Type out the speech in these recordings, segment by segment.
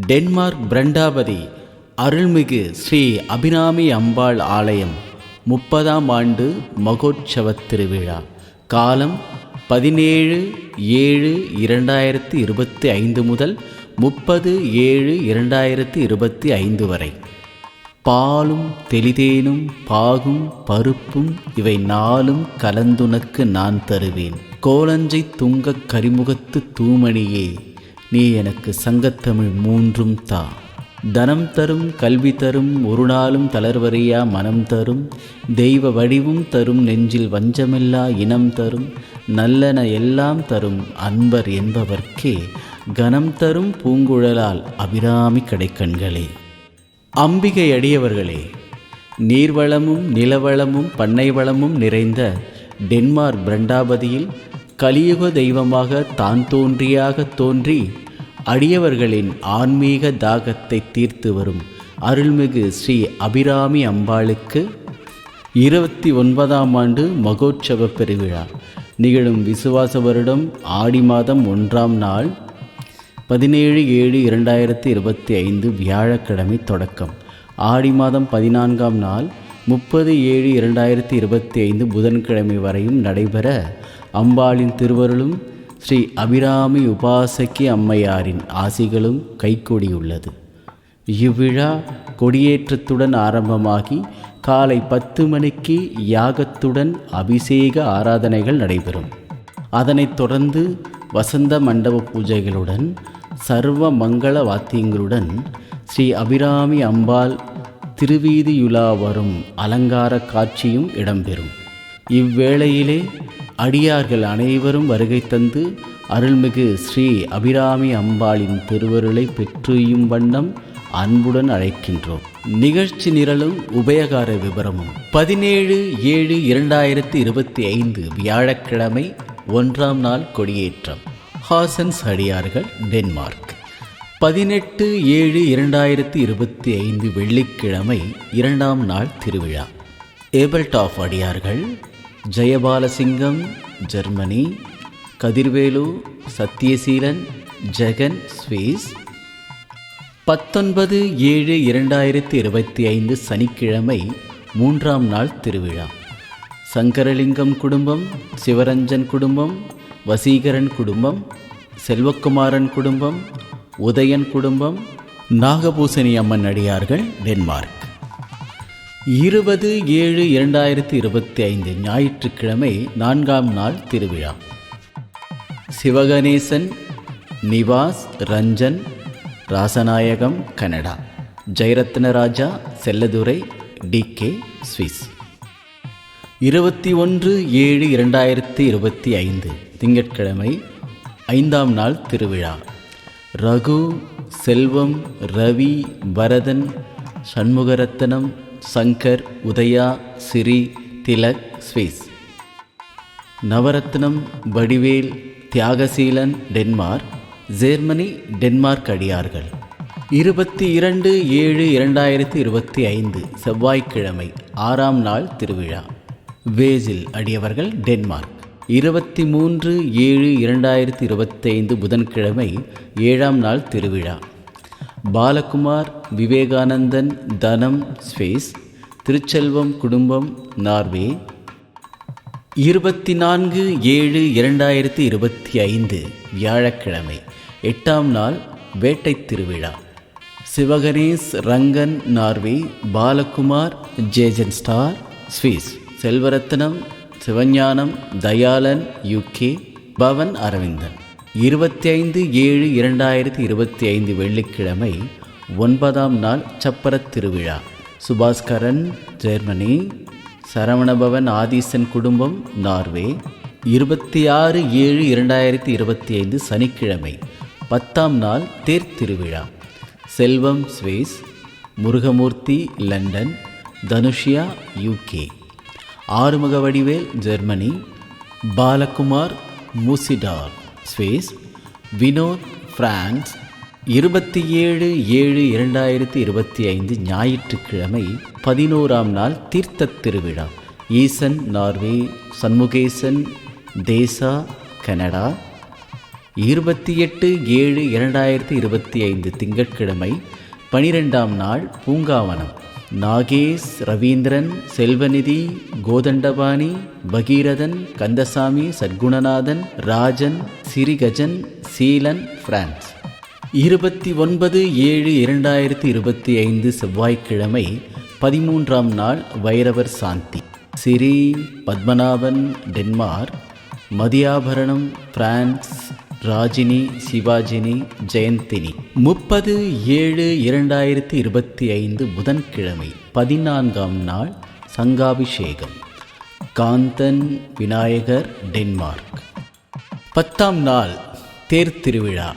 Denmark பிரண்டாபதி அருள்மிகு ஸ்ரீ அபிராமி அம்பாள் ஆலயம் முப்பதாம் ஆண்டு மகோற்சவத் திருவிழா. காலம் பதினேழு ஏழு இரண்டாயிரத்தி இருபத்தி ஐந்து முதல் முப்பது ஏழு இரண்டாயிரத்தி இருபத்தி ஐந்து வரை. பாலும் தெளிதேனும் பாகும் பருப்பும் இவை நாளும் கலந்துனக்கு நான் தருவேன். கோலஞ்சை துங்கக் கரிமுகத்து தூமணியே நீ எனக்கு சங்கத்தமிழ் மூன்றும் தா. தனம் தரும் கல்வி தரும் ஒரு நாளும் தளர்வறியா மனம் தரும். தெய்வ வடிவும் தரும் நெஞ்சில் வஞ்சமில்லா இனம் தரும். நல்லன எல்லாம் தரும் அன்பர் என்பவர்க்கே. கனம் தரும் பூங்குழலால் அபிராமி கடைக்கண்களே. அம்பிகை அடியவர்களே நீர்வளமும் நிலவளமும் பண்ணை வளமும் நிறைந்த டென்மார்க் பிரண்டாபதியில் கலியுக தெய்வமாக தான் தோன்றியாக தோன்றி அடியவர்களின் ஆன்மீக தாகத்தை தீர்த்து வரும் அருள்மிகு ஸ்ரீ அபிராமி அம்பாளுக்கு இருபத்தி ஒன்பதாம் ஆண்டு மகோற்சவ பெருவிழா. நிகழும் விசுவாச வருடம் ஆடி மாதம் ஒன்றாம் நாள் பதினேழு ஏழு இரண்டாயிரத்தி இருபத்தி ஐந்து வியாழக்கிழமை தொடக்கம். ஆடி மாதம் பதினான்காம் நாள் முப்பது ஏழு இரண்டாயிரத்தி இருபத்தி ஐந்து புதன்கிழமை வரையும் நடைபெற அம்பாளின் திருவருளும் ஸ்ரீ அபிராமி உபாசகி அம்மையாரின் ஆசிகளும் கைகூடியுள்ளது. இவ்விழா கொடியேற்றத்துடன் ஆரம்பமாகி காலை பத்து மணிக்கு யாகத்துடன் அபிஷேக ஆராதனைகள் நடைபெறும். அதனைத் தொடர்ந்து வசந்த மண்டப பூஜைகளுடன் சர்வ மங்கள வாத்தியங்களுடன் ஸ்ரீ அபிராமி அம்பாள் திருவீதியுலா வரும் அலங்கார காட்சியும் இடம்பெறும். இவ்வேளையிலே அடியார்கள் அனைவரும் வருகை தந்து அருள்மிகு ஸ்ரீ அபிராமி அம்பாளின் திருவருளை பெற்றுயும் வண்ணம் அன்புடன் அழைக்கின்றோம். நிகழ்ச்சி நிரலும் உபயகார விவரமும் பதினேழு ஏழு இரண்டாயிரத்தி இருபத்தி ஐந்து வியாழக்கிழமை ஒன்றாம் நாள் கொடியேற்றம். ஹாசன்ஸ் அடியார்கள் டென்மார்க். பதினெட்டு ஏழு இரண்டாயிரத்தி இருபத்தி ஐந்து வெள்ளிக்கிழமை இரண்டாம் நாள் திருவிழா. ஏபல்டாஃப் அடியார்கள் ஜெயபாலசிங்கம் ஜெர்மனி. கதிர்வேலு சத்யசீலன் ஜெகன் ஸ்வீஸ். பத்தொன்பது ஏழு இரண்டாயிரத்தி இருபத்தி ஐந்து சனிக்கிழமை மூன்றாம் நாள் திருவிழா. சங்கரலிங்கம் குடும்பம் சிவரஞ்சன் குடும்பம் வசீகரன் குடும்பம் செல்வக்குமாரன் குடும்பம் உதயன் குடும்பம் நாகபூசணி அம்மன் அடியார்கள் டென்மார்க். இருபது ஏழு இரண்டாயிரத்தி இருபத்தி ஐந்து ஞாயிற்றுக்கிழமை நான்காம் நாள் திருவிழா. சிவகணேசன் நிவாஸ் ரஞ்சன் ராசநாயகம் கனடா. ஜெயரத்ன ராஜா செல்லதுரை டிகே ஸ்விஸ் இருபத்தி ஒன்று ஏழு இரண்டாயிரத்தி இருபத்தி ஐந்து திங்கட்கிழமை ஐந்தாம் நாள் திருவிழா. Ragu Selvam Ravi Barathan Shanmugarathnam Shankar Udaya Sri Thilak Swiss. Navarathnam Vadivel Thiyagaseelan Denmark Germany Denmark அடியார்கள். இருபத்தி இரண்டு ஏழு இரண்டாயிரத்தி இருபத்தி ஐந்து செவ்வாய்க்கிழமை ஆறாம் நாள் திருவிழா. வேசில் அடியவர்கள் டென்மார்க். இருபத்தி மூன்று ஏழு இரண்டாயிரத்தி இருபத்தைந்து புதன்கிழமை ஏழாம் நாள் திருவிழா. பாலகுமார் விவேகானந்தன் தனம் ஸ்பேஸ் திருச்செல்வம் குடும்பம் நார்வே. இருபத்தி நான்கு ஏழு இரண்டாயிரத்தி இருபத்தி ஐந்து வியாழக்கிழமை எட்டாம் நாள் வேட்டை திருவிழா. Sivaganesh Rangan Norway. Balakumar Jejan star Swiss Selvarathnam Sivagnanam Thayalan UK Pavan Aravindan. இருபத்தி ஐந்து ஏழு இரண்டாயிரத்தி இருபத்தி ஐந்து வெள்ளிக்கிழமை ஒன்பதாம் நாள் சப்பரத் திருவிழா. சுபாஸ்கரன் ஜெர்மனி சரவணபவன் ஆதீசன் குடும்பம் நார்வே. இருபத்தி ஆறு ஏழு இரண்டாயிரத்தி இருபத்தி ஐந்து சனிக்கிழமை பத்தாம் நாள் தேர் திருவிழா. Selvam Swiss Murugamoorthy London. Thanushiya UK Arumuga Vadivel Germany. Balakumar மூசிடார். ஸ்பேஸ் வினோத் பிரான்ஸ் இருபத்தி ஏழு ஏழு இரண்டாயிரத்தி இருபத்தி ஐந்து ஞாயிற்றுக்கிழமை பதினோராம் நாள் தீர்த்த திருவிழா. ஈசன் நார்வே சண்முகேசன் தேசா கனடா. இருபத்தி எட்டு ஏழு இரண்டாயிரத்தி இருபத்தி ஐந்து திங்கட்கிழமை பனிரெண்டாம் நாள் பூங்காவனம். நாகேஷ் ரவீந்திரன் செல்வநிதி கோதண்டபாணி பகீரதன் கந்தசாமி சத்குணநாதன் ராஜன் சிறிகஜன் சீலன் பிரான்ஸ். இருபத்தி ஒன்பது ஏழு இரண்டாயிரத்தி இருபத்தி ஐந்து செவ்வாய்க்கிழமை பதிமூன்றாம் நாள் வைரவர் சாந்தி. Sri Pathmanaban Denmark Mathiyabaranam France Rajini Sivajini Jeyanthini. முப்பது ஏழு இரண்டாயிரத்தி இருபத்தி ஐந்து புதன்கிழமை பதினான்காம் நாள் சங்காபிஷேகம். காந்தன் விநாயகர் டென்மார்க். பத்தாம் நாள் தேர் திருவிழா.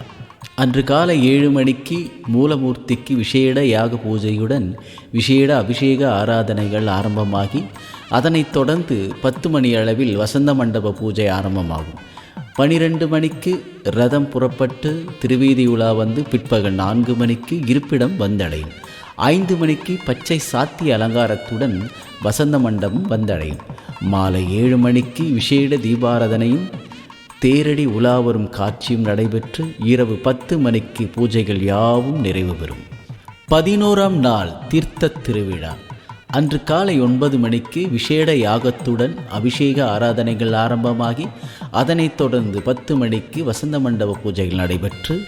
அன்று காலை ஏழு மணிக்கு மூலமூர்த்திக்கு விசேட யாக பூஜையுடன் விசேட அபிஷேக ஆராதனைகள் ஆரம்பமாகி அதனைத் தொடர்ந்து பத்து மணி அளவில் வசந்த மண்டப பூஜை ஆரம்பமாகும். பனிரெண்டு மணிக்கு ரதம் புறப்பட்டு திருவீதி உலா வந்து பிற்பகல் நான்கு மணிக்கு இருப்பிடம் வந்தடையும். ஐந்து மணிக்கு பச்சை சாத்திய அலங்காரத்துடன் வசந்த மண்டபம் வந்தடையும். மாலை ஏழு மணிக்கு விசேட தீபாராதனையும் தேரடி உலா வரும் காட்சியும் நடைபெற்று இரவு பத்து மணிக்கு பூஜைகள் யாவும் நிறைவு பெறும். பதினோராம் நாள் தீர்த்த திருவிழா. அன்று காலை ஒன்பது மணிக்கு விசேட யாகத்துடன் அபிஷேக ஆராதனைகள் ஆரம்பமாகி அதனைத் தொடர்ந்து பத்து மணிக்கு வசந்த மண்டப பூஜைகள் நடைபெற்று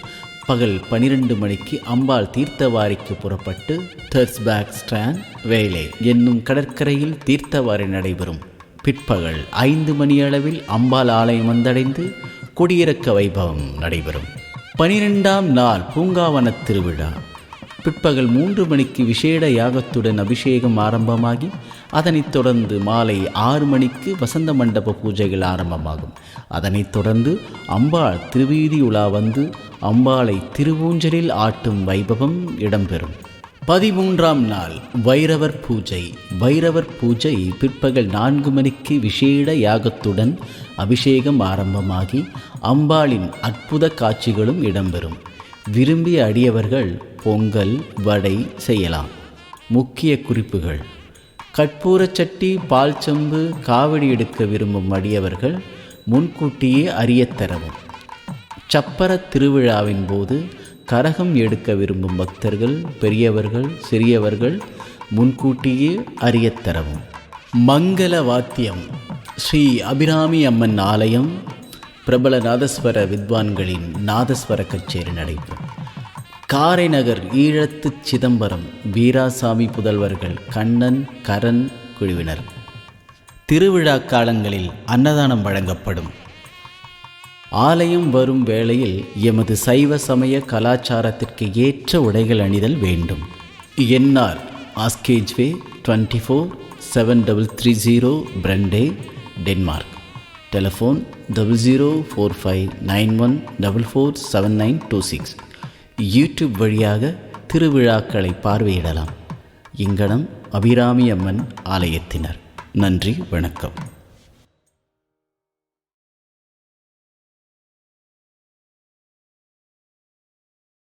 பகல் பனிரெண்டு மணிக்கு அம்பாள் தீர்த்தவாரிக்கு புறப்பட்டு தர்ஸ்பேக் ஸ்டான் வேலை என்னும் கடற்கரையில் தீர்த்தவாரி நடைபெறும். பிற்பகல் ஐந்து மணி அளவில் அம்பாள் ஆலயம் வந்தடைந்து கொடியிறக்க வைபவம் நடைபெறும். பனிரெண்டாம் நாள் பூங்காவன திருவிழா. பிற்பகல் மூன்று மணிக்கு விசேட யாகத்துடன் அபிஷேகம் ஆரம்பமாகி அதனைத் தொடர்ந்து மாலை ஆறு மணிக்கு வசந்த மண்டப பூஜைகள் ஆரம்பமாகும். அதனைத் தொடர்ந்து அம்பாள் திருவீதி உலா வந்து அம்பாளை திருவூஞ்சலில் ஆட்டும் வைபவம் இடம்பெறும். பதிமூன்றாம் நாள் வைரவர் பூஜை. வைரவர் பூஜை பிற்பகல் நான்கு மணிக்கு விசேட யாகத்துடன் அபிஷேகம் ஆரம்பமாகி அம்பாளின் அற்புத காட்சிகளும் இடம்பெறும். விரும்பிய அடியவர்கள் பொங்கல் வடை செய்யலாம். முக்கிய குறிப்புகள். கற்பூரச்சட்டி பால் சம்பு காவடி எடுக்க விரும்பும் அடியவர்கள் முன்கூட்டியே அறியத்தரவும் சப்பர திருவிழாவின் போது கரகம் எடுக்க விரும்பும் பக்தர்கள் பெரியவர்கள் சிறியவர்கள் முன்கூட்டியே அறியத்தரவும் மங்கள வாத்தியம். ஸ்ரீ அபிராமி அம்மன் ஆலயம் பிரபல நாதஸ்வர வித்வான்களின் நாதஸ்வர கச்சேரி நடைபெறும். காரைநகர் ஈழத்து சிதம்பரம் வீராசாமி புதல்வர்கள் கண்ணன் கரண் குழுவினர். திருவிழா காலங்களில் அன்னதானம் வழங்கப்படும். ஆலயம் வரும் வேளையில் எமது சைவ சமய கலாச்சாரத்திற்கு ஏற்ற உடைகள் அணிதல் வேண்டும். NR ஆஸ்கேஜ்வே twenty four seven double three zero Brande Denmark. Telephone double zero four five nine one double four seven nine two six. YouTube வழியாக திருவிழாக்களை பார்வையிடலாம். இங்கனம் அபிராமி அம்மன் ஆலயத்தினர். நன்றி வணக்கம்.